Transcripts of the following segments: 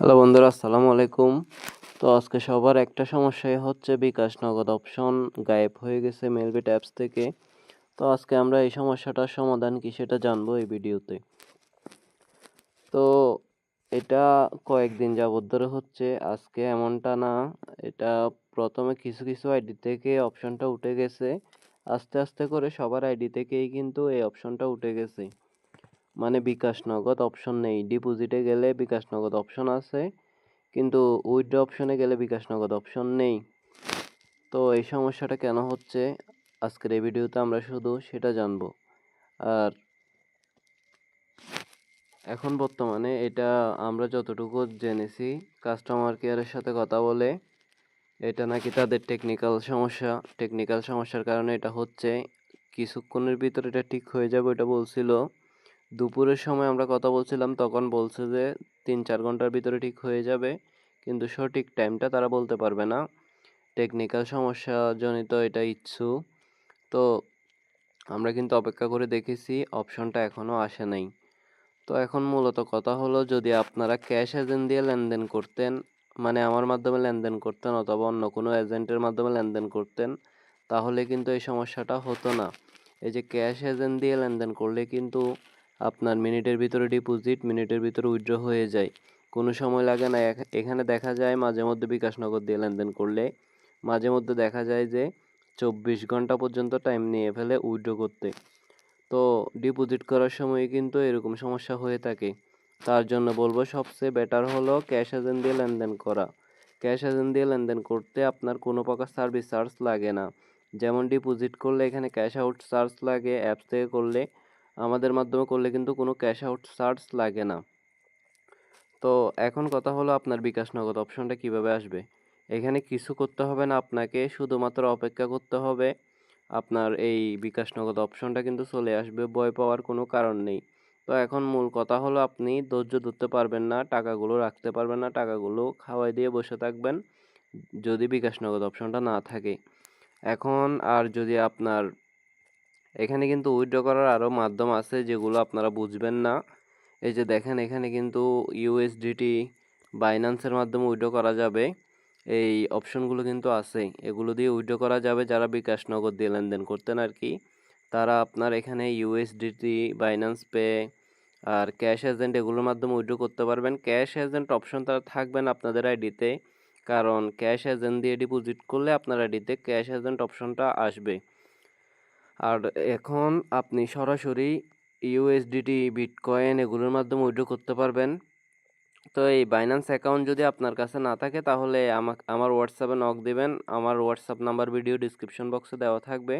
Hello বন্ধুরা, আসসালামু আলাইকুম। তো আজকে সবার একটা সমস্যাই হচ্ছে, বিকাশ নগদ অপশন গায়েব হয়ে গেছে মেলবিট অ্যাপস থেকে। তো আজকে আমরা এই সমস্যাটার সমাধান কি সেটা জানব এই ভিডিওতে। তো এটা কয়েকদিন যাবত ধরে হচ্ছে, আজকে এমনটা না, এটা প্রথমে কিছু কিছু আইডি থেকে অপশনটা উঠে গেছে। আস্তে আস্তে করে সবার আইডি থেকেই কিন্তু এই অপশনটা উঠে গেছে। মানে বিকাশ নগদ অপশন নেই। ডিপোজিটে গেলে বিকাশ নগদ অপশন আছে, কিন্তু উইথড্র অপশনে গেলে বিকাশ নগদ অপশন নেই। তো এই সমস্যাটা কেন হচ্ছে? আজকের এই ভিডিওতে আমরা শুধু সেটা জানব। আর এখন বর্তমানে এটা আমরা যতটুকু জেনেছি কাস্টমার কেয়ারের সাথে কথা বলে, এটা নাকি তাদের টেকনিক্যাল সমস্যা। টেকনিক্যাল সমস্যার কারণে এটা হচ্ছে, কিছুক্ষণের ভিতরে এটা ঠিক হয়ে যাবে, এটা বলছিল। দুপুরের সময় আমরা কথা বলছিলাম, তখন বলছে যে তিন চার ঘণ্টার ভিতরে ঠিক হয়ে যাবে, কিন্তু সঠিক টাইমটা তারা বলতে পারবে না। টেকনিক্যাল সমস্যা জনিত এটা ইচ্ছু। তো আমরা কিন্তু অপেক্ষা করে দেখেছি অপশনটা এখনও আসে নাই। তো এখন মূলত কথা হলো, যদি আপনারা ক্যাশ এজেন্ট দিয়ে লেনদেন করতেন মানে আমার মাধ্যমে লেনদেন করতেন অথবা অন্য কোনো এজেন্টের মাধ্যমে লেনদেন করতেন, তাহলে কিন্তু এই সমস্যাটা হতো না। এই যে ক্যাশ এজেন্ট দিয়ে লেনদেন করলে কিন্তু আপনার মিনিটের ভিতরে ডিপোজিট মিনিটের ভিতরে উইথড্র হয়ে যায়। কোনো সময় লাগে না এখানে দেখা যায় মাঝে মধ্যে বিকাশ নগদ দিয়ে লেনদেন করলে। মাঝে মধ্যে দেখা যায় যে চব্বিশ ঘণ্টা পর্যন্ত টাইম নিয়ে ফেলে উইথড্র করতে। তো ডিপোজিট করার সময় কিন্তু এরকম সমস্যা হয়ে থাকে। তার জন্য বলব সবচেয়ে বেটার হলো ক্যাশ এজেন্ট দিয়ে লেনদেন করা। ক্যাশ এজেন্ট দিয়ে লেনদেন করতে আপনার কোনো প্রকার সার্ভিস চার্জ লাগে না। যেমন ডিপোজিট করলে এখানে ক্যাশ আউট চার্জ লাগে অ্যাপস থেকে করলে আমাদের মাধ্যমে করলে কিন্তু কোনো ক্যাশ আউট চার্জ লাগে না। তো এখন কথা হলো আপনার বিকাশ নগদ অপশনটা কীভাবে আসবে? এখানে কিছু করতে হবে না, আপনাকে শুধুমাত্র অপেক্ষা করতে হবে। আপনার এই বিকাশ নগদ অপশনটা কিন্তু চলে আসবে, ভয় পাওয়ার কোনো কারণ নেই। তো এখন মূল কথা হলো আপনি ধৈর্য ধরতে পারবেন না, টাকাগুলো রাখতে পারবেন না, টাকাগুলো খাওয়াই দিয়ে বসে থাকবেন, যদি বিকাশ নগদ অপশনটা না থাকে। এখন আর যদি আপনার এখানে কিন্তু উইথড্র করার আরও মাধ্যম আছে যেগুলো আপনারা বুঝবেন না। এই যে দেখেন, এখানে কিন্তু ইউএসডিটি বাইন্যান্সের মাধ্যমে উইথড্র করা যাবে। এই অপশনগুলো কিন্তু আছে এগুলো দিয়ে উইথড্র করা যাবে যারা বিকাশ নগদ দিয়ে লেনদেন করতেন আর কি তারা আপনার এখানে ইউএসডিটি বাইন্যান্স পে আর ক্যাশ এজেন্ট এগুলোর মাধ্যমে উইথড্র করতে পারবেন। ক্যাশ এজেন্ট অপশন তারা থাকবেন আপনাদের আইডিতে কারণ ক্যাশ এজেন্ট দিয়ে ডিপোজিট করলে আপনার আইডিতে ক্যাশ এজেন্ট অপশনটা আসবে। আর এখন আপনি সরাসরি ইউএসডিটি বিটকয়েন এগুলোর মাধ্যমে উইড্রো করতে পারবেন। তো এই বাইন্যান্স অ্যাকাউন্ট যদি আপনার কাছে না থাকে, তাহলে আমাকে, আমার হোয়াটসঅ্যাপে নক দেবেন। আমার হোয়াটসঅ্যাপ নাম্বার ভিডিও ডিসক্রিপশন বক্সে দেওয়া থাকবে।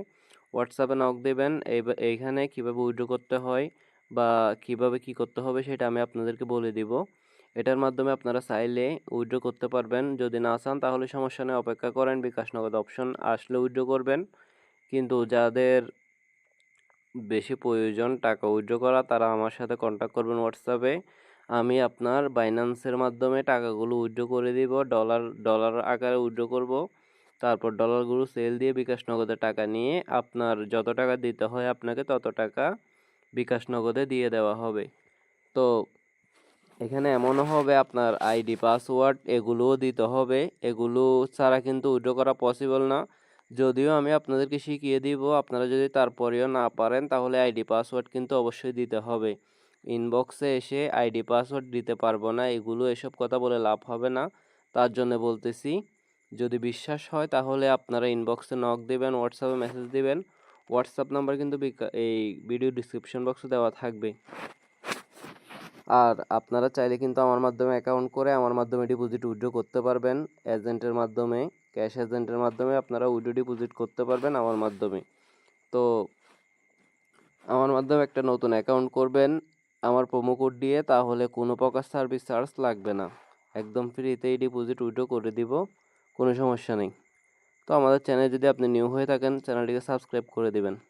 হোয়াটসঅ্যাপে নক দেবেন। এইখানে কীভাবে উইড্রো করতে হয় বা কীভাবে কি করতে হবে সেটা আমি আপনাদেরকে বলে দিব। এটার মাধ্যমে আপনারা চাইলে উইড্রো করতে পারবেন। যদি না চান, তাহলে সমস্যা নেই, অপেক্ষা করেন। বিকাশ নগদ অপশন আসলে উইড্রো করবেন। কিন্তু যাদের বেশি প্রয়োজন টাকা উইথড্র করা, তারা আমার সাথে কন্ট্যাক্ট করবেন হোয়াটসঅ্যাপে আমি আপনার বাইন্যান্সের মাধ্যমে টাকাগুলো উইথড্র করে দিব ডলার ডলার আকারে উইথড্র করব। তারপর ডলারগুলো সেল দিয়ে বিকাশ নগদে টাকা নিয়ে আপনার যত টাকা দিতে হয় আপনাকে তত টাকা বিকাশ নগদে দিয়ে দেওয়া হবে। তো এখানে এমনও হবে, আপনার আইডি পাসওয়ার্ড এগুলোও দিতে হবে। এগুলো ছাড়া কিন্তু উইথড্র করা পসিবল না। যদিও আমি আপনাদেরকে শিখিয়ে দিব, আপনারা যদি তারপরেও না পারেন তাহলে আইডি পাসওয়ার্ড কিন্তু অবশ্যই দিতে হবে। ইনবক্সে এসে আইডি পাসওয়ার্ড দিতে পারব না, এগুলো এসব কথা বলে লাভ হবে না, তার জন্য বলতেছি। যদি বিশ্বাস হয় তাহলে আপনারা ইনবক্সে নক দেবেন হোয়াটসঅ্যাপে মেসেজ দিবেন। হোয়াটসঅ্যাপ নাম্বার কিন্তু এই ভিডিও ডিসক্রিপশন বক্সে দেওয়া থাকবে। আর আপনারা চাইলে কিন্তু আমার মাধ্যমে অ্যাকাউন্ট করে আমার মাধ্যমে ডিপোজিট উইথড্র করতে পারবেন এজেন্টের মাধ্যমে। ক্যাশ এজেন্টের মাধ্যমে আপনারা উইডো ডিপোজিট করতে পারবেন আমার মাধ্যমে। তো আমার মাধ্যমে একটা নতুন অ্যাকাউন্ট করবেন, আমার প্রোমো কোড দিয়ে, তাহলে কোনো প্রকার সার্ভিস চার্জ লাগবে না। একদম ফ্রিতেই ডিপোজিট উইডো করে দিব, কোনো সমস্যা নেই। তো আমাদের চ্যানেল যদি আপনি নিউ হয়ে থাকেন, চ্যানেলটিকে সাবস্ক্রাইব করে দিবেন।